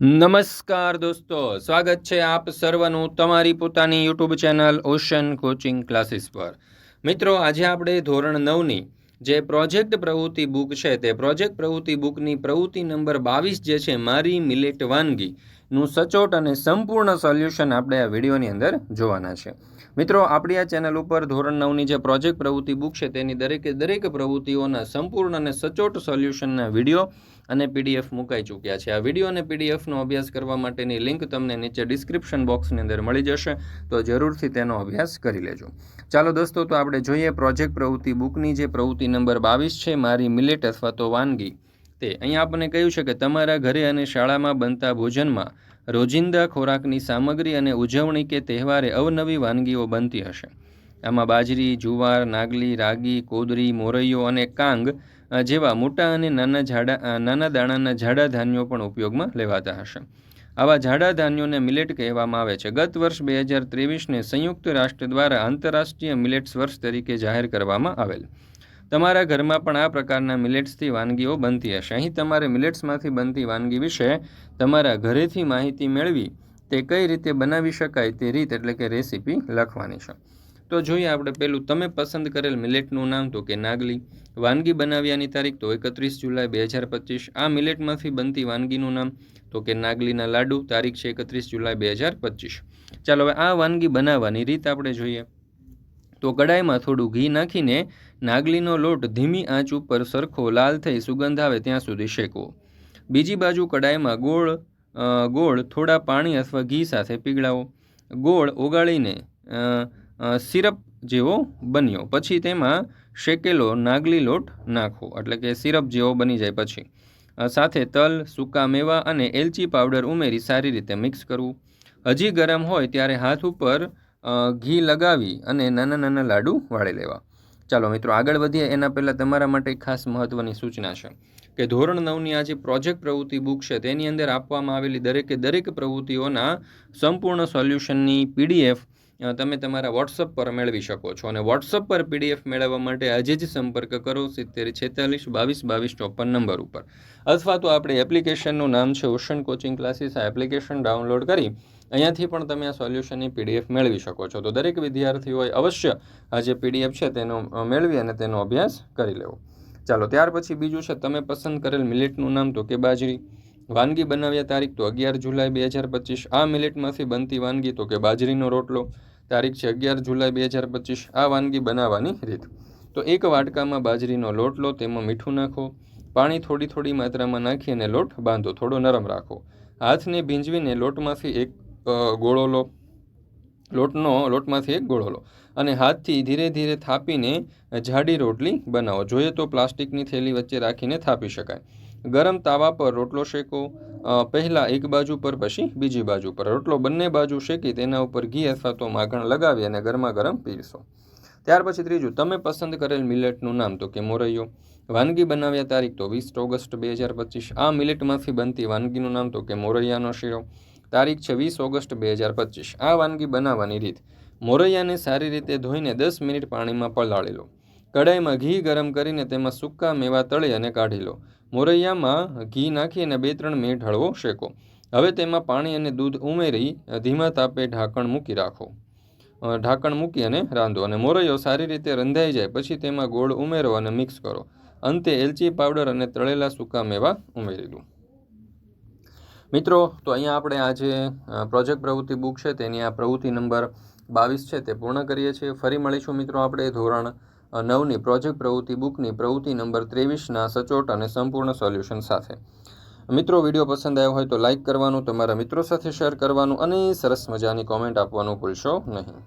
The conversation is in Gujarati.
નમસ્કાર દોસ્તો, સ્વાગત છે આપ સર્વનું તમારી પોતાની YouTube channel ocean coaching classes પર. મિત્રો, આજે આપણે ધોરણ નવની જે પ્રોજેક્ટ પ્રવૃત્તિ બુક છે, તે પ્રોજેક્ટ પ્રવૃત્તિ બુકની પ્રવૃત્તિ નંબર બાવીસ જે છે, મારી મિલેટ વાનગીનું સચોટ અને સંપૂર્ણ સોલ્યુશન આપણે આ વિડીયોની અંદર જોવાના છે. મિત્રો, આપણી આ ચેનલ ઉપર ધોરણ નવની જે પ્રોજેક્ટ પ્રવૃત્તિ બુક છે, તેની દરેકે દરેક પ્રવૃત્તિઓના સંપૂર્ણ અને સચોટ સોલ્યુશનના વીડિયો અને પીડીએફ મુકાઈ ચૂક્યા છે. આ વીડિયો અને પીડીએફનો અભ્યાસ કરવા માટેની લિંક તમને નીચે ડિસ્ક્રિપ્શન બોક્સની અંદર મળી જશે, તો જરૂરથી તેનો અભ્યાસ કરી લેજો. ચાલો દોસ્તો, તો આપણે જોઈએ પ્રોજેક્ટ પ્રવૃત્તિ બુકની જે પ્રવૃત્તિ નંબર બાવીસ છે, મારી મિલેટ અથવા તો વાનગી. તે અહીંયા આપણને કહ્યું છે કે તમારા ઘરે અને શાળામાં બનતા ભોજનમાં રોજિંદા ખોરાકની સામગ્રી અને ઉજવણી કે તહેવારે અવનવી વાનગીઓ બનતી હશે. આમાં બાજરી, જુવાર, નાગલી, રાગી, કોદરી, મોરૈયો અને કાંગ જેવા મોટા અને નાના ઝાડા નાના દાણાના જાડા ધાન્યો પણ ઉપયોગમાં લેવાતા હશે. આવા જાડા ધાન્યોને મિલેટ કહેવામાં આવે છે. ગત વર્ષ બે હજાર ત્રેવીસને સંયુક્ત રાષ્ટ્ર દ્વારા આંતરરાષ્ટ્રીય મિલેટ્સ વર્ષ તરીકે જાહેર કરવામાં આવેલ. તમારા ઘરમાં પણ આ પ્રકારના મિલેટ્સથી વાનગીઓ બનતી હશે. અહીં તમારે મિલેટ્સમાંથી બનતી વાનગી વિશે તમારા ઘરેથી માહિતી મેળવી તે કઈ રીતે બનાવી શકાય તે રીત એટલે કે રેસીપી લખવાની છે. તો જોઈએ આપણે પેલું, તમે પસંદ કરેલ મિલેટનું નામ તો કે નાગલી. વાનગી બનાવ્યાની તારીખ તો એકત્રીસ જુલાઈ બે હજાર પચીસ. આ મિલેટમાંથી બનતી વાનગીનું નામ તો કે નાગલીના લાડુ, તારીખ છે એકત્રીસ જુલાઈ બે હજાર પચીસ. ચાલો હવે આ વાનગી બનાવવાની રીત આપણે જોઈએ. તો કડાઈમાં થોડું ઘી નાખીને નાગલીનો લોટ ધીમી આંચ ઉપર સરખો લાલ થઈ સુગંધ આવે ત્યાં સુધી શેકવો. બીજી બાજુ કડાઈમાં ગોળ ગોળ થોડા પાણી અથવા ઘી સાથે પીગળાવો. ગોળ ઓગાળીને સિરપ જેવો બન્યો. પછી તેમાં શેકેલો નાગલી લોટ નાખો, એટલે કે સિરપ જેવો બની જાય પછી. સાથે તલ, સૂકા મેવા અને એલચી પાવડર ઉમેરી સારી રીતે મિક્સ કરવું. હજી ગરમ હોય ત્યારે હાથ ઉપર ઘી લગાવી અને નાના નાના લાડુ વાળી લેવા. ચાલો મિત્રો, આગળ વધીએ. એના પહેલાં તમારા માટે ખાસ મહત્ત્વની સૂચના છે કે ધોરણ નવની આ જે પ્રોજેક્ટ પ્રવૃત્તિ બુક છે, તેની અંદર આપવામાં આવેલી દરેકે દરેક પ્રવૃત્તિઓના સંપૂર્ણ સોલ્યુશનની પીડીએફ તમે તમારા વોટ્સઅપ પર મેળવી શકો છો. અને વોટ્સઅપ પર પીડીએફ મેળવવા માટે આજે જ સંપર્ક કરો સિત્તેર છેતાલીસ બાવીસ બાવીસ ચોપન નંબર ઉપર. અથવા તો આપણે એપ્લિકેશનનું નામ છે, ઓશન કોચિંગ ક્લાસીસ. આ એપ્લિકેશન ડાઉનલોડ કરી અહીંયાથી પણ તમે આ સોલ્યુશનની પીડીએફ મેળવી શકો છો. તો દરેક વિદ્યાર્થીઓએ અવશ્ય આ જે પીડીએફ છે તેનો મેળવી અને તેનો અભ્યાસ કરી લેવો. ચાલો, ત્યાર પછી બીજું છે, તમે પસંદ કરેલ મિલેટનું નામ તો કે બાજરી. વાનગી બનાવ્યા તારીખ તો અગિયાર જુલાઈ બે હજાર પચીસ. આ મિલેટમાંથી બનતી વાનગી તો કે બાજરીનો રોટલો. તારીખ છે અગિયાર જુલાઈ બે હજાર પચીસ. આ વાનગી બનાવવાની રીત. તો એક વાટકામાં બાજરીનો લોટ લો તેમાં મીઠું નાખો. પાણી થોડી થોડી માત્રામાં નાખી અને લોટ બાંધો. થોડો નરમ રાખો. હાથને ભીંજવીને લોટમાંથી એક ગોળો લો. લોટનો, લોટમાંથી એક ગોળો લો. અને હાથથી ધીરે ધીરે થાપીને જાડી રોટલી બનાવો. જોઈએ તો પ્લાસ્ટિકની થેલી વચ્ચે રાખીને થાપી શકાય. ગરમ તાવા પર રોટલો શેકો. પહેલાં એક બાજુ પર પછી બીજી બાજુ પર. રોટલો બંને બાજુ શેકી તેના ઉપર ઘી અથવા તો માખણ લગાવી અને ગરમા ગરમ પીરસો. ત્યાર પછી ત્રીજું, તમે પસંદ કરેલ મિલેટનું નામ તો કે મોરૈયો. વાનગી બનાવ્યા તારીખ તો વીસ ઓગસ્ટ બે હજાર પચીસ. આ મિલેટમાંથી બનતી વાનગીનું નામ તો કે મોરૈયાનો શીરો. તારીખ છે વીસ ઓગસ્ટ બે હજાર પચીસ. આ વાનગી બનાવવાની રીત. મોરૈયાને સારી રીતે ધોઈને દસ મિનિટ પાણીમાં પલાળી લો કડાઈમાં ઘી ગરમ કરીને તેમાં સૂકા મેવા તળી અને કાઢી લો. મોરૈયામાં ઘી નાખી અને બે ત્રણ મિનિટ હળવો શેકો. હવે તેમાં પાણી અને દૂધ ઉમેરી ધીમા તાપે ઢાંકણ મૂકી રાખો. ઢાંકણ મૂકી અને રાંધો અને મોરૈયો સારી રીતે રંધાઈ જાય પછી તેમાં ગોળ ઉમેરો અને મિક્સ કરો. અંતે એલચી પાવડર અને તળેલા સૂકા મેવા ઉમેરી દો. મિત્રો, તો અહીંયા આપણે આ જે પ્રોજેક્ટ પ્રવૃત્તિ બુક છે તેની આ પ્રવૃત્તિ નંબર બાવીસ છે તે પૂર્ણ કરીએ છીએ. ફરી મળીશું મિત્રો આપણે ધોરણ નવની પ્રોજેક્ટ પ્રવૃત્તિ બુકની પ્રવૃત્તિ નંબર ત્રેવીસના સચોટ અને સંપૂર્ણ સોલ્યુશન સાથે. મિત્રો, વીડિયો પસંદ આવ્યો હોય તો લાઇક કરવાનું, તમારા મિત્રો સાથે શેર કરવાનું અને સરસ મજાની કોમેન્ટ આપવાનું ભૂલશો નહીં.